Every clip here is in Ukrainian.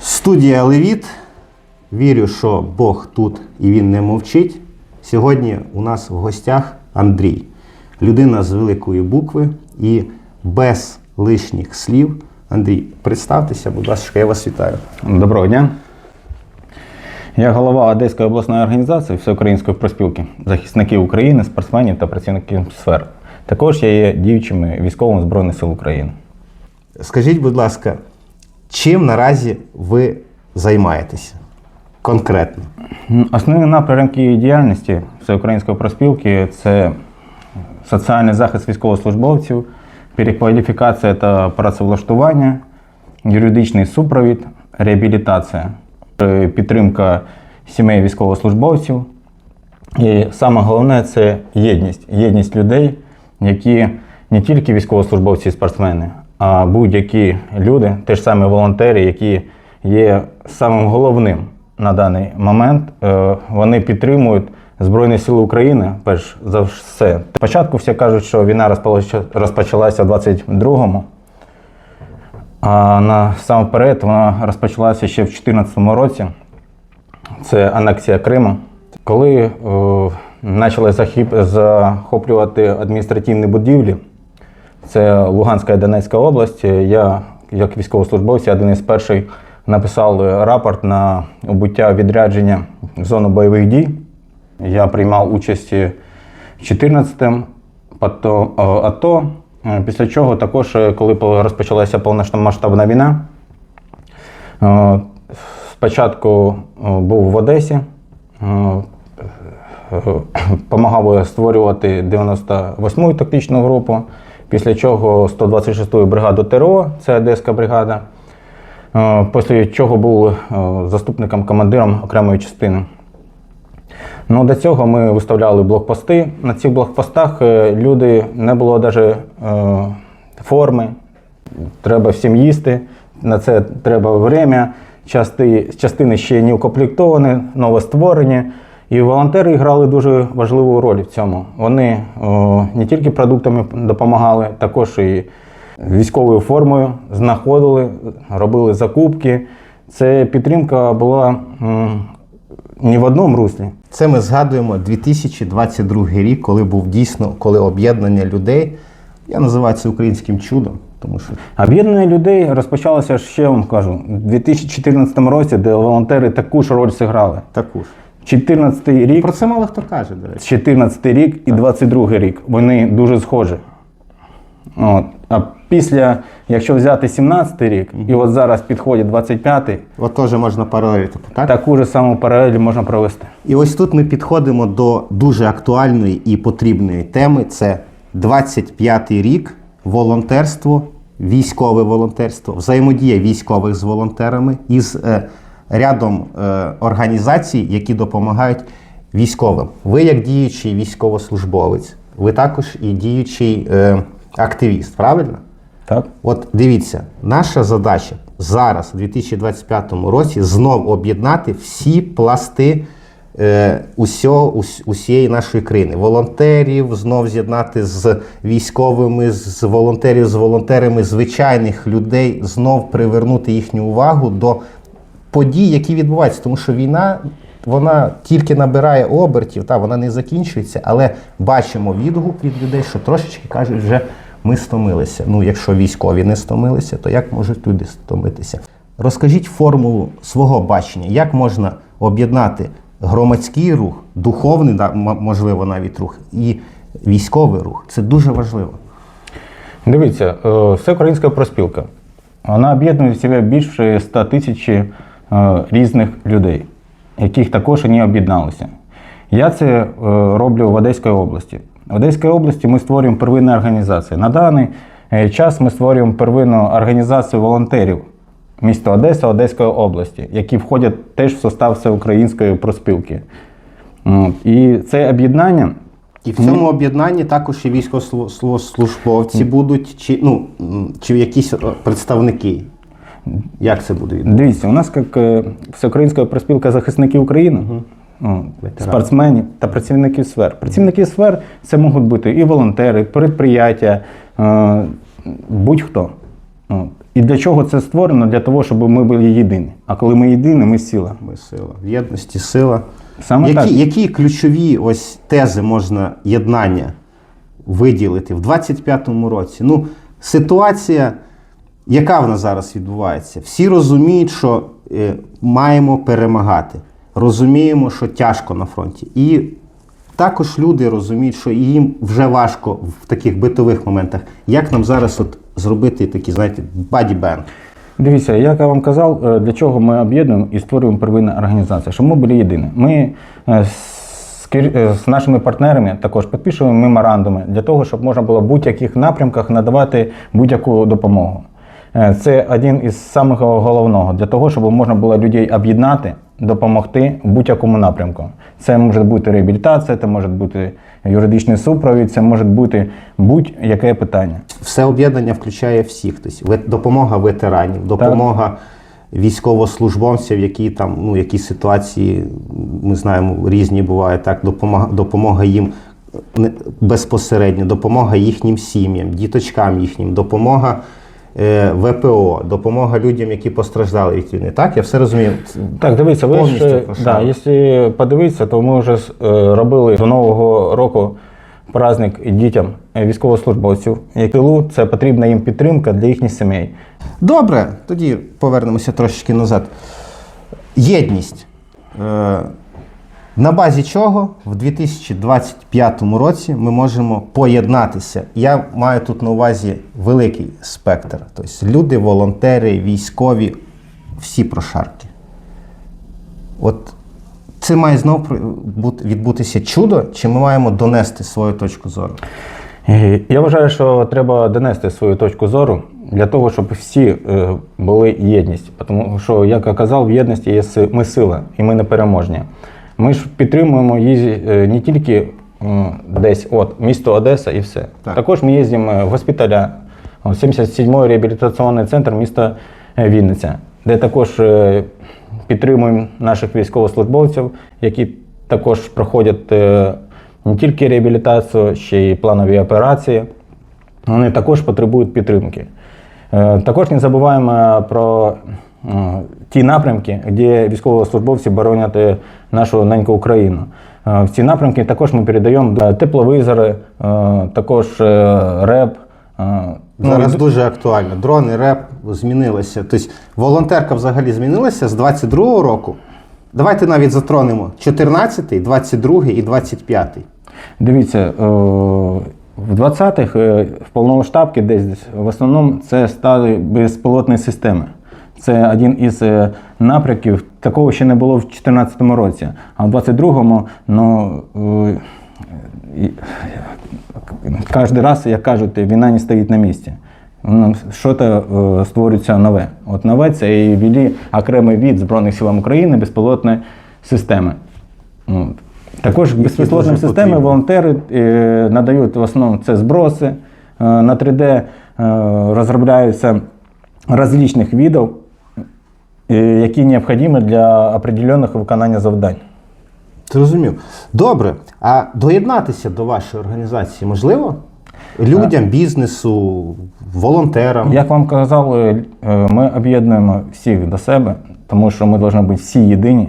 Студія Левіт. Вірю, що Бог тут і він не мовчить. Сьогодні у нас в гостях Андрій, людина з великої букви і без лишніх слів. Андрій, представтеся, будь ласка, я вас вітаю. Доброго дня. Я голова Одеської обласної організації Всеукраїнської проспілки захисників України, спортсменів та працівників сфер. Також я є діючим військовим Збройних сил України. Скажіть, будь ласка, чим наразі ви займаєтеся конкретно? Основні напрямки діяльності Всеукраїнської проспілки це соціальний захист військовослужбовців, перекваліфікація та працевлаштування, юридичний супровід, реабілітація, е, підтримка сімей військовослужбовців. І саме головне це єдність. Єдність людей, які не тільки військовослужбовці і спортсмени, а будь-які люди, те ж саме волонтери, які є самим головним на даний момент. Е, Вони підтримують Збройні Сили України, перш за все. Спочатку всі кажуть, що війна розпочалася в 22-му, а насамперед вона розпочалася ще в 2014 році. Це анексія Криму. Коли е, почали захоплювати адміністративні будівлі, це Луганська і Донецька область, я, як військовослужбовець, один із перших написав рапорт на убуття відрядження в зону бойових дій. Я приймав участь в 14-м АТО, е, АТО. Е, Після чого також, е, коли розпочалася повномасштабна війна, Спочатку був в Одесі, допомагав створювати 98-му тактичну групу, після чого 126-ю бригаду ТРО, це Одеська бригада, Е, після чого був е, заступником командиром окремої частини. Ну, до цього ми виставляли блокпости. На цих блокпостах е, люди не було навіть форми, треба всім їсти. На це треба время. Части, частини ще не укомплектовані, новостворені. І волонтери грали дуже важливу роль в цьому. Вони о, не тільки продуктами допомагали, також і військовою формою знаходили, робили закупки. Це підтримка була м, не в одному руслі. Це ми згадуємо 2022 рік, коли був дійсно коли об'єднання людей. Я називаю це українським чудом, тому що Об'єднання людей розпочалося ще, я вам кажу, у 2014 році, де волонтери таку ж роль зіграли. таку ж. 14 рік, Про це мало хто каже, до речі. 14 рік і 22 рік. Вони дуже схожі. От. А після, якщо взяти 17 рік, і от зараз підходить 25-й, От теж можна паралелити, так? таку ж саму паралель можна провести. І ось тут ми підходимо до дуже актуальної і потрібної теми. Це 25-й рік, волонтерство, військове волонтерство, взаємодія військових з волонтерами із е, рядом е, організацій, які допомагають військовим. Ви, як діючий військовослужбовець, ви також і діючий е, активіст, правильно? Так? От дивіться, наша задача зараз, у 2025 році, знов об'єднати всі пласти е, усього, ус, усієї нашої країни. Волонтерів знов з'єднати з військовими, з волонтерів, з волонтерами, звичайних людей, знов привернути їхню увагу до подій, які відбуваються. Тому що війна. Вона тільки набирає обертів, та вона не закінчується, але бачимо відгук від людей, що трошечки кажуть, вже ми стомилися. Ну, якщо військові не стомилися, то як можуть люди стомитися? Розкажіть формулу свого бачення, як можна об'єднати громадський рух, духовний, можливо, навіть рух, і військовий рух. Це дуже важливо. Дивіться, е, всеукраїнська проспілка. Вона об'єднує в себе більше 100 тисяч різних людей, яких також і об'єдналися. Я це е, роблю в Одеській області. В Одеській області ми створюємо первинну організацію. На даний е, час ми створюємо первинну організацію волонтерів міста Одеса, Одеської області, які входять теж в состав всеукраїнської проспілки. І це об'єднання І в цьому об'єднанні також і військовослужбовці будуть, чи, ну, чи якісь е, представники. Як це буде? Дивіться, у нас як е, Всеукраїнська проспілка захисників України, ну, спортсменів та працівників сфер. Працівники сфер це можуть бути і волонтери, предприятия, е, будь-хто. І для чого це створено? Для того, щоб ми були єдині. А коли ми єдині, ми сила. Ми сила. В єдності сила. Саме які, так. які ключові ось тези можна єднання виділити в 25-му році? Ну, ситуація, яка в нас зараз відбувається? Всі розуміють, що е, маємо перемагати. Розуміємо, що тяжко на фронті. І також люди розуміють, що їм вже важко в таких битових моментах. Як нам зараз от зробити такі, знаєте, баді-бенд? Дивіться, як я вам казав, е, для чого ми об'єднуємо і створюємо первинну організацію, щоб ми були єдині. Ми е, е, з нашими партнерами також підписуємо меморандуми для того, щоб можна було в будь-яких напрямках надавати будь-яку допомогу. Е, Це один із самого головного для того, щоб можна було людей об'єднати, допомогти в будь-якому напрямку. Це може бути реабілітація, це може бути юридичний супровід, це може бути будь-яке питання. Все об'єднання включає всіх. Тобто допомога ветеранів, допомога військовослужбовців, які там, ну, які ситуації, ми знаємо, різні бувають. Так, допомога, допомога їм не- безпосередньо, допомога їхнім сім'ям, діточкам їхнім, допомога е, ВПО, допомога людям, які постраждали від війни. Так, я все розумію. Так, дивіться, ви ж, е, да, якщо подивитися, то ми вже е, робили до Нового року праздник дітям е, військовослужбовців. Як тилу, це потрібна їм підтримка для їхніх сімей. Добре, тоді повернемося трошечки назад. Єдність. На базі чого в 2025 році ми можемо поєднатися. Я маю тут на увазі великий спектр. Тобто люди, волонтери, військові, всі прошарки. От це має знов відбутися чудо, чи ми маємо донести свою точку зору? Е, Я вважаю, що треба донести свою точку зору для того, щоб всі е, були єдність. Тому що, як я казав, в єдності є ми сила, і ми непереможні. Ми ж підтримуємо її е, не тільки десь, от місто Одеса і все. Так. Також ми їздимо в госпіталя, 77-й реабілітаційний центр міста е, Вінниця, де також е, підтримуємо наших військовослужбовців, які також проходять не тільки реабілітацію, ще й планові операції. Вони також потребують підтримки. Також не забуваємо про ті напрямки, де військовослужбовці боронять е, нашу неньку Україну. В ці напрямки також ми передаємо тепловизори, е, також е, РЕП. ну, Зараз дуже актуально. Дрони, реп змінилися. Тобто волонтерка взагалі змінилася з 22-го року. Давайте навіть затронемо 14-й, 22-й і 25-й. Дивіться, в 20-х е, в повномасштабці десь в основному це стали безпілотні системи. Це один із е, напрямків. Такого ще не було в 2014 році. А в 22-му, ну. е, Кожен раз, як кажуть, війна не стоїть на місці. Що-то е, створюється нове. От нове це і ввели окремий від Збройних сил України безпілотні системи. От. Також безпілотним дуже системи потрібні. волонтери надають в основному це зброси. На 3D е, розробляються розличних видів, е, які необхідні для определених виконання завдань. Зрозумів. Добре. А доєднатися до вашої організації можливо? Людям, бізнесу, волонтерам. Як вам казав, е, е, ми об'єднуємо всіх до себе, тому що ми повинні бути всі єдині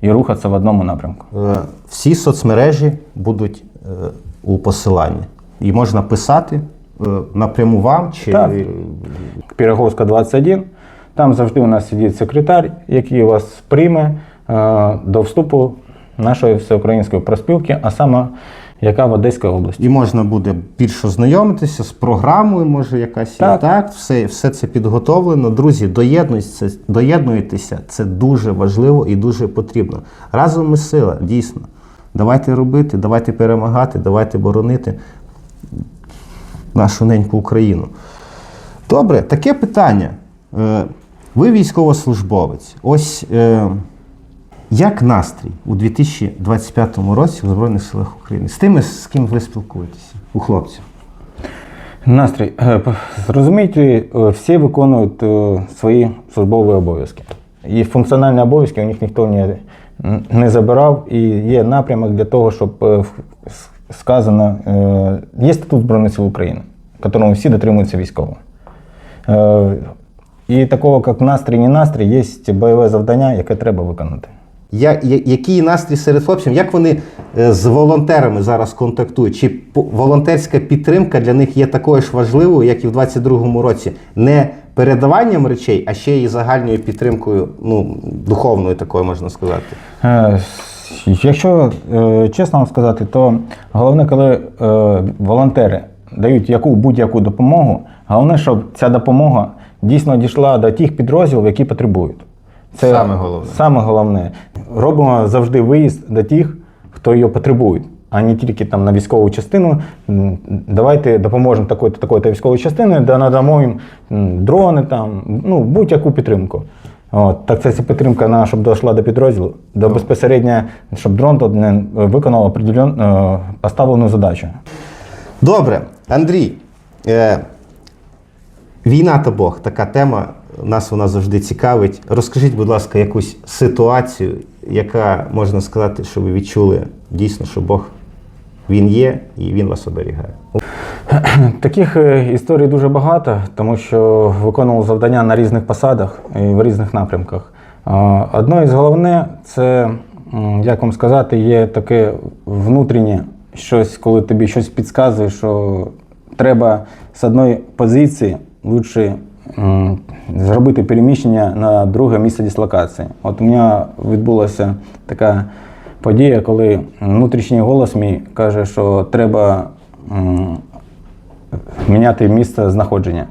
і рухатися в одному напрямку. Е, Всі соцмережі будуть е, у посиланні. І можна писати е, напряму вам чи Так. Піроговська 21. Там завжди у нас сидить секретар, який вас прийме е, до вступу нашої всеукраїнської проспілки, а саме яка в Одеській області. І можна буде більше ознайомитися з програмою, може якась. Так. так все, все це підготовлено. Друзі, доєднуйтеся, доєднуйтеся, це дуже важливо і дуже потрібно. Разом ми сила, дійсно. Давайте робити, давайте перемагати, давайте боронити нашу неньку Україну. Добре, таке питання. Ви військовослужбовець. Ось е, як настрій у 2025 році в Збройних силах України? З тими, з ким ви спілкуєтеся, у хлопців? Настрій, е, зрозумійте, е, всі виконують е, свої службові обов'язки. І функціональні обов'язки у них ніхто не, не забирав, і є напрямок для того, щоб сказано, є статут Збройних сил України. которому всі дотримуються військово. І такого, як настрій, не настрій, є бойове завдання, яке треба виконати. Я, я- який настрій серед хлопців? Як вони е, з волонтерами зараз контактують? Чи волонтерська підтримка для них є такою ж важливою, як і в 22-му році? Не передаванням речей, а ще й загальною підтримкою, ну, духовною такою, можна сказати. Е, Якщо е, чесно вам сказати, то головне, коли волонтери дають яку будь-яку допомогу, головне, щоб ця допомога дійсно дійшла до тих підрозділів, які потребують. Саме головне. Саме головне. Робимо завжди виїзд до тих, хто її потребує, а не тільки там на військову частину. Давайте допоможемо такої-то такої військової частини, де надамо їм дрони, там, ну, будь-яку підтримку. От, так це підтримка вона, щоб дійшла до підрозділу, до безпосередньо, щоб дрон тут не виконав определен, е, поставлену задачу. Добре, Андрій. Е, війна та Бог така тема. Нас вона завжди цікавить. Розкажіть, будь ласка, якусь ситуацію, яка можна сказати, що ви відчули дійсно, що Бог він є і він вас оберігає. Таких е, історій дуже багато, тому що виконував завдання на різних посадах і в різних напрямках. Одно із головне це, як вам сказати, є таке внутрішнє щось, коли тобі щось підказує, що треба з одної позиції лучше зробити переміщення на друге місце дислокації. От у мене відбулася така подія, коли внутрішній голос мій каже, що треба. міняти місце знаходження.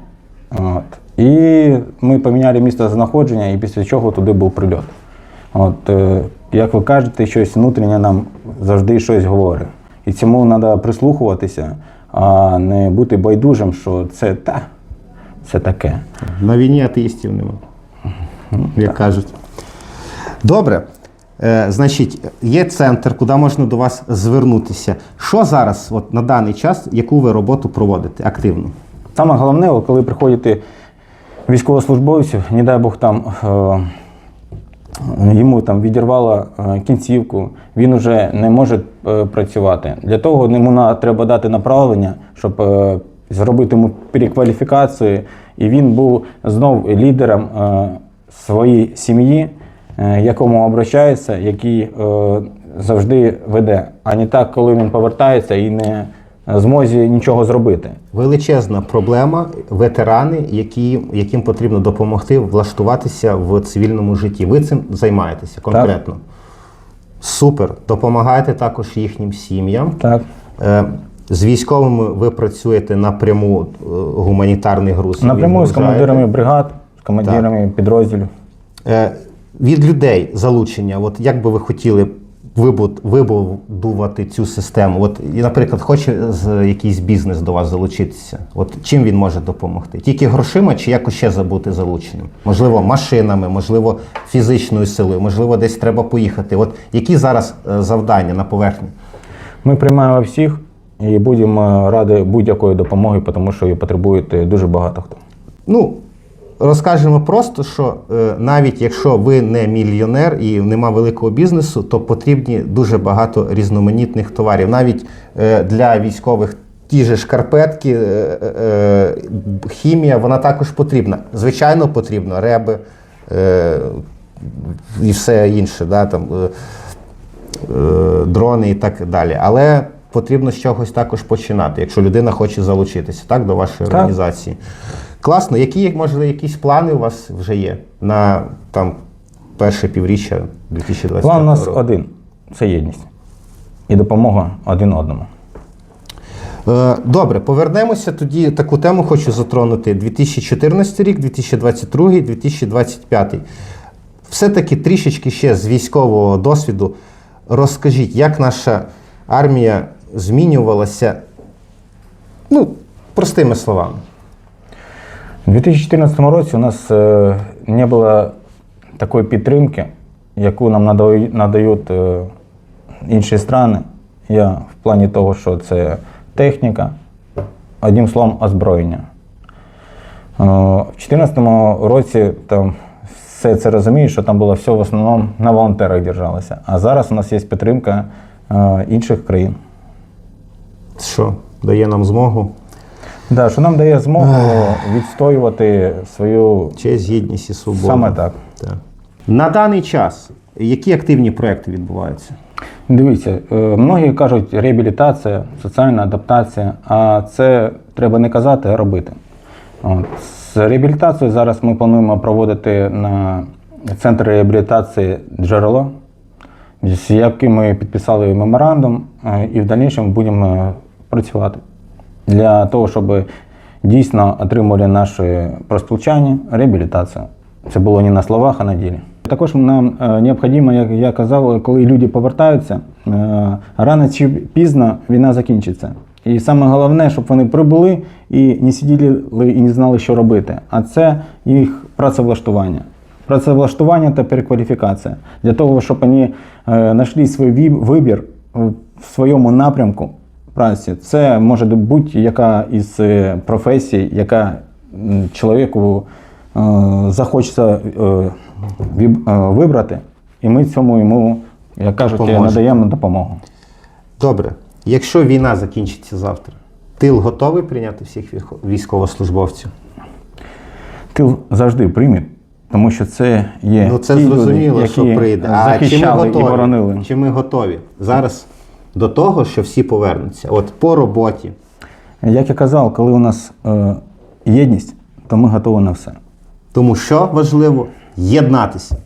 От. І ми поміняли місце знаходження, і після чого туди був прильот. От, е, як ви кажете, щось внутрішнє нам завжди щось говорить. І цьому треба прислухуватися, а не бути байдужим, що це та, це таке. На війні атеїстів нема, як кажуть. Добре. Е, значить, є центр, куди можна до вас звернутися. Що зараз, от на даний час, яку ви роботу проводите активно? Саме головне, коли приходите військовослужбовців, не дай Бог там е, йому там відірвало е, кінцівку, він вже не може е, працювати. Для того йому треба дати направлення, щоб е, зробити йому перекваліфікацію, і він був знов лідером е, своєї сім'ї, е, якому обращається, який е, завжди веде. А не так, коли він повертається і не змозі нічого зробити. Величезна проблема ветерани, які, яким потрібно допомогти влаштуватися в цивільному житті. Ви цим займаєтеся конкретно. Супер. Допомагаєте також їхнім сім'ям. Так. Е, З військовими ви працюєте напряму е, гуманітарний груз. Напряму з командирами бригад, з командирами підрозділів. Е, Від людей залучення, от як би ви хотіли вибуд- вибудувати цю систему? От, наприклад, хоче з якийсь бізнес до вас залучитися. От чим він може допомогти? Тільки грошима чи якось ще забути залученим? Можливо, машинами, можливо, фізичною силою, можливо, десь треба поїхати. От які зараз е, завдання на поверхні? Ми приймаємо всіх і будемо раді будь-якої допомоги, тому що її потребує е, дуже багато хто. Ну, розкажемо просто, що е, навіть якщо ви не мільйонер і нема великого бізнесу, то потрібні дуже багато різноманітних товарів. Навіть е, для військових ті ж шкарпетки, хімія, вона також потрібна. Звичайно, потрібно реби і все інше, да, там, дрони і так далі. Але потрібно з чогось також починати, якщо людина хоче залучитися так, до вашої Так. організації. Класно. Які, може, якісь плани у вас вже є на там, перше півріччя 2025 План у нас року? один це єдність і допомога один одному. Е, Добре, повернемося тоді. Таку тему хочу затронути: 2014 рік, 2022, 2025. Все-таки трішечки ще з військового досвіду. Розкажіть, як наша армія змінювалася, ну, простими словами. У 2014 році у нас е, не було такої підтримки, яку нам надають е, інші країни. Я в плані того, що це техніка, одним словом, озброєння. Е, В 2014 році там все це розуміють, що там було все в основному на волонтерах держалося. А зараз у нас є підтримка інших країн. Що дає нам змогу Да, що нам дає змогу відстоювати свою Честь, гідність і свобода. саме так. Так. На даний час які активні проекти відбуваються? Дивіться, е, многі кажуть реабілітація, соціальна адаптація, а це треба не казати, а робити. От. З реабілітацією зараз ми плануємо проводити на центр реабілітації джерело, з яким ми підписали меморандум, е, і в дальнішому будемо працювати для того, щоб дійсно отримували наші проспілчання реабілітацію. Це було не на словах, а на ділі. Також нам е, необхідно, як я казав, коли люди повертаються, е, рано чи пізно війна закінчиться. І саме головне, щоб вони прибули і не сиділи і не знали, що робити. А це їх працевлаштування. Працевлаштування та перекваліфікація. Для того, щоб вони е, знайшли свій вибір в своєму напрямку праці. Це може бути яка із е, професій, яка чоловіку е, захочеться е, е, вибрати, і ми цьому йому, як кажуть, Допоможете. надаємо допомогу. Добре. Якщо війна закінчиться завтра, тил готовий прийняти всіх військовослужбовців? Тил завжди прийме, тому що це є Ну це ті зрозуміло, люди, що прийде. А чи ми і готові? боронили. Чи ми готові зараз до того, що всі повернуться? От по роботі. Як я казав, коли у нас е, єдність, то ми готові на все. Тому що важливо єднатися.